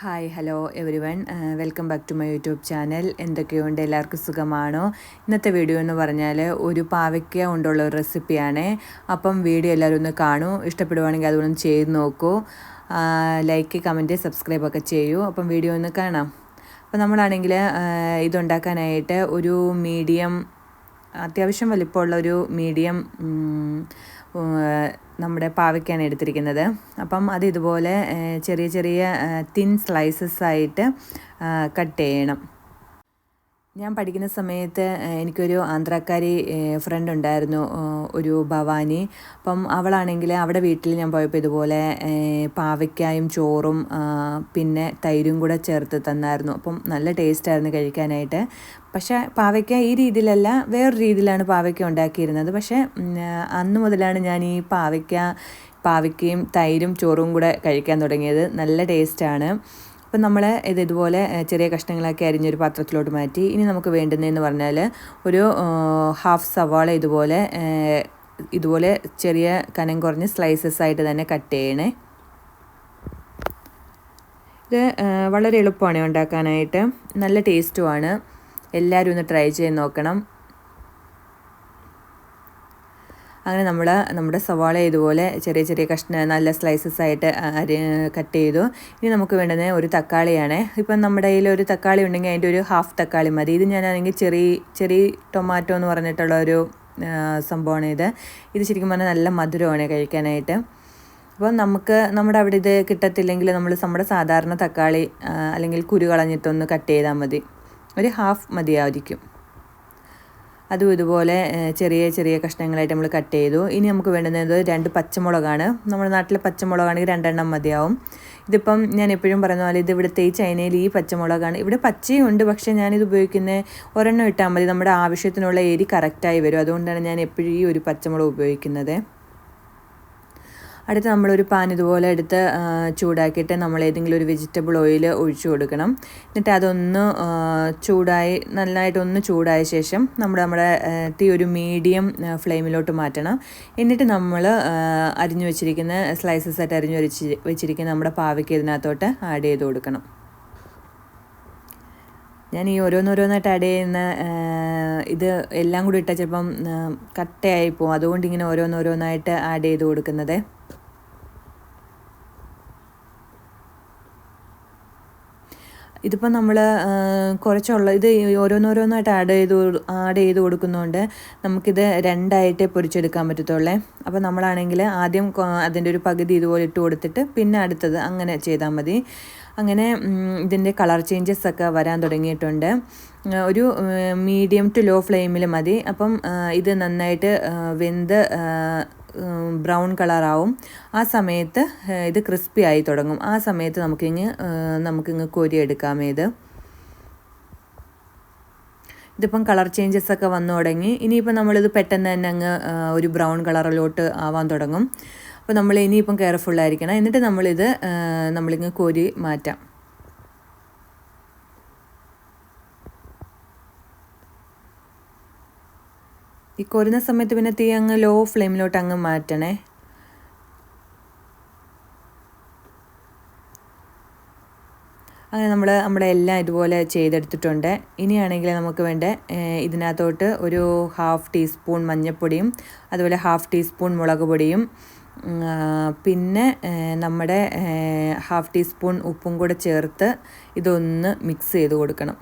Hi hello everyone welcome back to my YouTube channel എന്തൊക്കെയുണ്ട്? എല്ലാവർക്കും സുഖമാണോ? ഇന്നത്തെ വീഡിയോ എന്ന് പറഞ്ഞാൽ ഒരു പാവയ്ക്ക കൊണ്ടുള്ള ഒരു റെസിപ്പിയാണ് അപ്പം വീഡിയോ എല്ലാവരും ഒന്ന് കാണൂ. ഇഷ്ടപ്പെടുവാണെങ്കിൽ അതുകൊണ്ട് ചെയ്ത് നോക്കൂ. ലൈക്ക് കമന്റ് സബ്സ്ക്രൈബ് ഒക്കെ ചെയ്യൂ. അപ്പം വീഡിയോ ഒന്ന് കാണാം. അപ്പം നമ്മളാണെങ്കിൽ ഇതുണ്ടാക്കാനായിട്ട് ഒരു മീഡിയം അത്യാവശ്യം വലിപ്പമുള്ള ഒരു മീഡിയം നമ്മുടെ പാവയ്ക്കാണ് എടുത്തിരിക്കുന്നത്. അപ്പം അത് ഇതുപോലെ ചെറിയ ചെറിയ തിൻ സ്ലൈസസ് ആയിട്ട് കട്ട് ചെയ്യണം. ഞാൻ പഠിക്കുന്ന സമയത്ത് എനിക്കൊരു ആന്ധ്രാക്കാരി ഫ്രണ്ട് ഉണ്ടായിരുന്നു ഒരു ഭവാനി. അപ്പം അവളാണെങ്കിൽ അവിടെ വീട്ടിൽ ഞാൻ പോയപ്പോൾ ഇതുപോലെ പാവയ്ക്കായും ചോറും പിന്നെ തൈരും കൂടെ ചേർത്ത് തന്നായിരുന്നു. അപ്പം നല്ല ടേസ്റ്റായിരുന്നു കഴിക്കാനായിട്ട്. പക്ഷേ പാവയ്ക്ക ഈ രീതിയിലല്ല വേറൊരു രീതിയിലാണ് പാവയ്ക്ക ഉണ്ടാക്കിയിരുന്നത്. പക്ഷേ അന്ന് മുതലാണ് ഞാൻ ഈ പാവയ്ക്ക പാവയ്ക്കയും തൈരും ചോറും കൂടെ കഴിക്കാൻ തുടങ്ങിയത്. നല്ല ടേസ്റ്റാണ് അപ്പം നമ്മൾ ഇത് ഇതുപോലെ ചെറിയ കഷ്ണങ്ങളാക്കി അരിഞ്ഞൊരു പാത്രത്തിലോട്ട് മാറ്റി ഇനി നമുക്ക് വേണ്ടുന്നതെന്ന് പറഞ്ഞാൽ ഒരു ഹാഫ് സവാള ഇതുപോലെ ഇതുപോലെ ചെറിയ കനം കുറഞ്ഞ് സ്ലൈസസ് ആയിട്ട് തന്നെ കട്ട് ചെയ്യണേ. ഇത് വളരെ എളുപ്പമാണ് ഉണ്ടാക്കാനായിട്ട്. നല്ല ടേസ്റ്റുമാണ് എല്ലാവരും ഒന്ന് ട്രൈ ചെയ്ത് നോക്കണം. അങ്ങനെ നമ്മൾ നമ്മുടെ സവാള ഇതുപോലെ ചെറിയ ചെറിയ കഷ്ണ നല്ല സ്ലൈസസ് ആയിട്ട് അരി കട്ട് ചെയ്തു. ഇനി നമുക്ക് വേണ്ടത് ഒരു തക്കാളിയാണ്. ഇപ്പം നമ്മുടെ കയ്യിൽ ഒരു തക്കാളി ഉണ്ടെങ്കിൽ അതിന്റെ ഒരു ഹാഫ് തക്കാളി മതി. ഇത് ഞാനാണെങ്കിൽ ചെറിയ ചെറിയ ടൊമാറ്റോ എന്ന് പറഞ്ഞിട്ടുള്ള ഒരു സംഭവമാണ് ഇത്. ഇത് ശരിക്കും പറഞ്ഞാൽ നല്ല മധുരമാണ് കഴിക്കാനായിട്ട്. അപ്പോൾ നമുക്ക് നമ്മുടെ അവിടെ ഇത് കിട്ടത്തില്ലെങ്കിൽ നമ്മൾ നമ്മുടെ സാധാരണ തക്കാളി അല്ലെങ്കിൽ കുരു കളഞ്ഞിട്ടൊന്ന് കട്ട് ചെയ്താൽ മതി. ഒരു ഹാഫ് മതിയായിരിക്കും. അതും ഇതുപോലെ ചെറിയ ചെറിയ കഷ്ണങ്ങളായിട്ട് നമ്മൾ കട്ട് ചെയ്തു. ഇനി നമുക്ക് വേണ്ടുന്നത് രണ്ട് പച്ചമുളകാണ്. നമ്മുടെ നാട്ടിലെ പച്ചമുളകാണെങ്കിൽ രണ്ടെണ്ണം മതിയാവും. ഇതിപ്പം ഞാൻ എപ്പോഴും പറയുന്ന പോലെ ഇത് ഇവിടുത്തെ ഈ ചൈനയിൽ ഈ പച്ചമുളകാണ്. ഇവിടെ പച്ചയും ഉണ്ട് പക്ഷേ ഞാനിത് ഉപയോഗിക്കുന്നത് ഒരെണ്ണം ഇട്ടാൽ മതി. നമ്മുടെ ആവശ്യത്തിനുള്ള എരി കറക്റ്റായി വരും. അതുകൊണ്ടാണ് ഞാൻ എപ്പോഴും ഈ ഒരു പച്ചമുളക് ഉപയോഗിക്കുന്നത്. അടുത്ത് നമ്മളൊരു പാൻ ഇതുപോലെ എടുത്ത് ചൂടാക്കിയിട്ട് നമ്മൾ ഏതെങ്കിലും ഒരു വെജിറ്റബിൾ ഓയിൽ ഒഴിച്ചു കൊടുക്കണം. എന്നിട്ട് അതൊന്ന് ചൂടായി നന്നായിട്ടൊന്ന് ചൂടായ ശേഷം നമ്മൾ നമ്മുടെ തീ ഒരു മീഡിയം ഫ്ലെയിമിലോട്ട് മാറ്റണം. എന്നിട്ട് നമ്മൾ അരിഞ്ഞു വെച്ചിരിക്കുന്ന സ്ലൈസസ് ആയിട്ട് അരിഞ്ഞു വെച്ച് വെച്ചിരിക്കുന്ന നമ്മുടെ പാവയ്ക്ക് ഇതിനകത്തോട്ട് ആഡ് ചെയ്ത് കൊടുക്കണം. ഞാൻ ഈ ഓരോന്നോരോന്നായിട്ട് ആഡ് ചെയ്യുന്ന ഇത് എല്ലാം കൂടി ഇട്ടാൽ ചിലപ്പം കട്ടയായി പോകും അതുകൊണ്ട് ഇങ്ങനെ ഓരോന്നോരോന്നായിട്ട് ആഡ് ചെയ്ത് കൊടുക്കുന്നത്. ഇതിപ്പോൾ നമ്മൾ കുറച്ചുള്ള ഇത് ഓരോന്നോരോന്നായിട്ട് ആഡ് ചെയ്ത് ആഡ് ചെയ്ത് കൊടുക്കുന്നതുകൊണ്ട് നമുക്കിത് രണ്ടായിട്ട് പൊരിച്ചെടുക്കാൻ പറ്റത്തുള്ളേ. അപ്പോൾ നമ്മളാണെങ്കിൽ ആദ്യം അതിന്റെ ഒരു പകുതി ഇതുപോലെ ഇട്ട് കൊടുത്തിട്ട് പിന്നെ അടുത്തത് അങ്ങനെ ചെയ്താൽ മതി. അങ്ങനെ ഇതിന്റെ കളർ ചേഞ്ചസ് ഒക്കെ വരാൻ തുടങ്ങിയിട്ടുണ്ട്. ഒരു മീഡിയം ടു ലോ ഫ്ലെയിമിൽ മതി. അപ്പം ഇത് നന്നായിട്ട് വെന്ത് ബ്രൗൺ കളറാവും. ആ സമയത്ത് ഇത് ക്രിസ്പി ആയി തുടങ്ങും. ആ സമയത്ത് നമുക്കിങ്ങ് നമുക്കിങ്ങ് കോരിയെടുക്കാം ഇത്. ഇതിപ്പം കളർ ചേഞ്ചസ് ഒക്കെ വന്നു തുടങ്ങി. ഇനിയിപ്പം നമ്മളിത് പെട്ടെന്ന് തന്നെ അങ്ങ് ഒരു ബ്രൗൺ കളറിലോട്ട് ആവാൻ തുടങ്ങും. അപ്പോൾ നമ്മൾ ഇനിയിപ്പം കെയർഫുള്ളായിരിക്കണം. എന്നിട്ട് നമ്മളിത് നമ്മളിങ്ങ് കോരി മാറ്റാം. ഈ കൊരുന്ന സമയത്ത് പിന്നെ തീ അങ്ങ് ലോ ഫ്ലെയിമിലോട്ട് അങ്ങ് മാറ്റണേ. അങ്ങനെ നമ്മൾ നമ്മുടെ എല്ലാം ഇതുപോലെ ചെയ്തെടുത്തിട്ടുണ്ട്. ഇനിയാണെങ്കിൽ നമുക്ക് വേണ്ട ഇതിനകത്തോട്ട് ഒരു ഹാഫ് ടീസ്പൂൺ മഞ്ഞൾപ്പൊടിയും അതുപോലെ ഹാഫ് ടീസ്പൂൺ മുളക് പൊടിയും പിന്നെ നമ്മുടെ ഹാഫ് ടീസ്പൂൺ ഉപ്പും കൂടെ ചേർത്ത് ഇതൊന്ന് മിക്സ് ചെയ്ത് കൊടുക്കണം.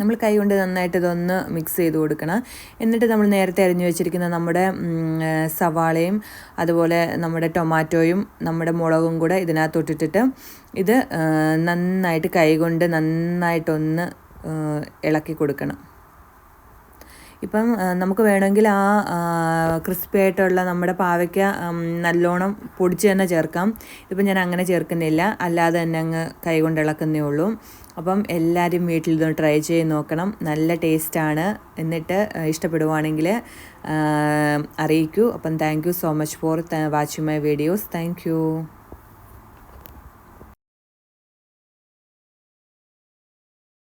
നമ്മൾ കൈ കൊണ്ട് നന്നായിട്ട് ഇതൊന്ന് മിക്സ് ചെയ്ത് കൊടുക്കണം. എന്നിട്ട് നമ്മൾ നേരത്തെ അരിഞ്ഞു വെച്ചിരിക്കുന്ന നമ്മുടെ സവാളയും അതുപോലെ നമ്മുടെ ടൊമാറ്റോയും നമ്മുടെ മുളകും കൂടെ ഇതിനകത്തൊട്ടിട്ടിട്ട് ഇത് നന്നായിട്ട് കൈ കൊണ്ട് നന്നായിട്ടൊന്ന് ഇളക്കി കൊടുക്കണം. ഇപ്പം നമുക്ക് വേണമെങ്കിൽ ആ ക്രിസ്പി ആയിട്ടുള്ള നമ്മുടെ പാവയ്ക്ക നല്ലോണം പൊടിച്ച് തന്നെ ചേർക്കാം. ഇപ്പം ഞാൻ അങ്ങനെ ചേർക്കുന്നില്ല. അല്ലാതെ തന്നെ അങ്ങ് കൈകൊണ്ട് ഇളക്കുന്നേ ഉള്ളൂ. അപ്പം എല്ലാവരും വീട്ടിൽ ഇതൊന്ന് ട്രൈ ചെയ്ത് നോക്കണം. നല്ല ടേസ്റ്റാണ് എന്നിട്ട് ഇഷ്ടപ്പെടുവാണെങ്കിൽ അറിയിക്കൂ. അപ്പം thank so much for watching my videos thank